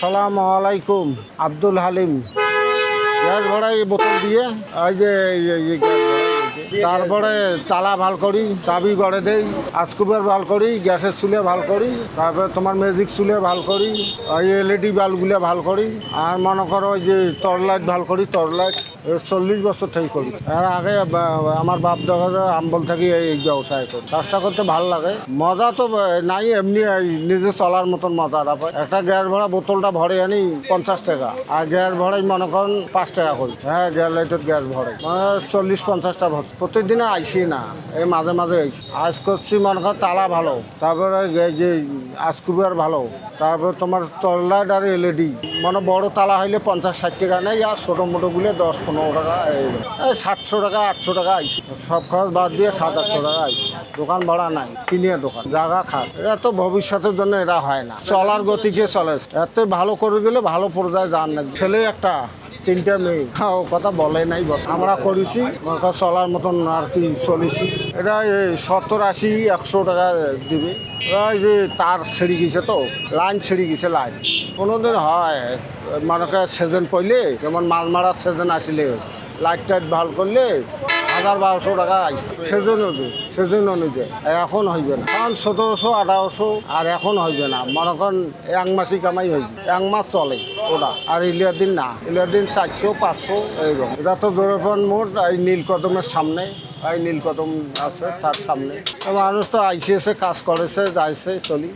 আসসালামু আলাইকুম আব্দুল হালিম গ্যাস ভরাই বোতল দিয়ে ওই যে। তারপরে তালা ভালো করি চাবি গড়ে দেই আসকুপের ভালো করি গ্যাসের চুলে ভালো করি তারপরে তোমার ম্যাজিক চুলে ভালো করি ওই এলইডি বাল্বগুলো ভালো করি আর মনে করো ওই যে টর্চলাইট ভালো করি টর্চলাইট চল্লিশ বছর থেকে করি আর আগে আমার বাপ দাদা আম্বল থেকে এই ব্যবসায় করি। কাজটা করতে ভালো লাগে। মজা তো নাই, এমনি নিজে চলার মতন মজাটা পাই একটা গ্যাস ভরা বোতলটা ভরে আনি পঞ্চাশ টাকা। আর গ্যাস ভরাই মনে করেন পাঁচ টাকা করি। হ্যাঁ গ্যাস লাইটের গ্যাস ভরে। চল্লিশ পঞ্চাশটা ভর। প্রত্যেকদিনে আইসি না। এই মাঝে মাঝে আইসি। আজ করছি মনে কর তালা ভালো। তারপরে যে আজকুবিয়ার ভালো। তারপর তোমার টর্লাইট আর এলইডি। মানে বড় তালা হইলে পঞ্চাশ, ষাট টাকা নেই। আর ছোটো মোটোগুলো দশ পনেরো টাকা সাতশো টাকা আটশো টাকা আইসি সব খরচ বাদ দিয়ে সাত আটশো টাকা আইসি দোকান ভাড়া নাই কিনিয়ে দোকান জায়গা খাট। এটা তো ভবিষ্যতের জন্য এটা হয় না। চলার গতিকে চলে। এত ভালো করে দিলে ভালো পর্যায়ে যান না। ছেলে একটা তিনটা মেয়ে। হ্যাঁ, ও কথা বলে নাই। আমরা করেছি চলার মতন আর কি চলেছি। এটা সত্তর আশি একশো টাকা দিবে। যে তার ছিঁড়ে গেছে তো লাইন ছিঁড়ে গেছে লাইন। কোনোদিন হয়। মানে সেজন পড়লে যেমন মাছ মারার সেজন আসলে লাইট টাইট ভালো করলে, হাজার বারোশো টাকা সেজন সেজন অনুযায়ী এখন হইবে না। কারণ সতেরোশো, আঠারোশো, আর এখন হইবে না। মনে করেন এক মাসই কামাই হইবে, এক মাস চলে ওটা। আর ইলিয়ার দিন না, ইলিয়ার দিন চারশো, পাঁচশো, এইরকম। এটা তো দৌড়ান মোট এই নীলকদমের সামনে, এই নীলকদম আছে তার সামনে। মানুষ তো আইসিএসে কাজ করেছে, যাইছে, চলি।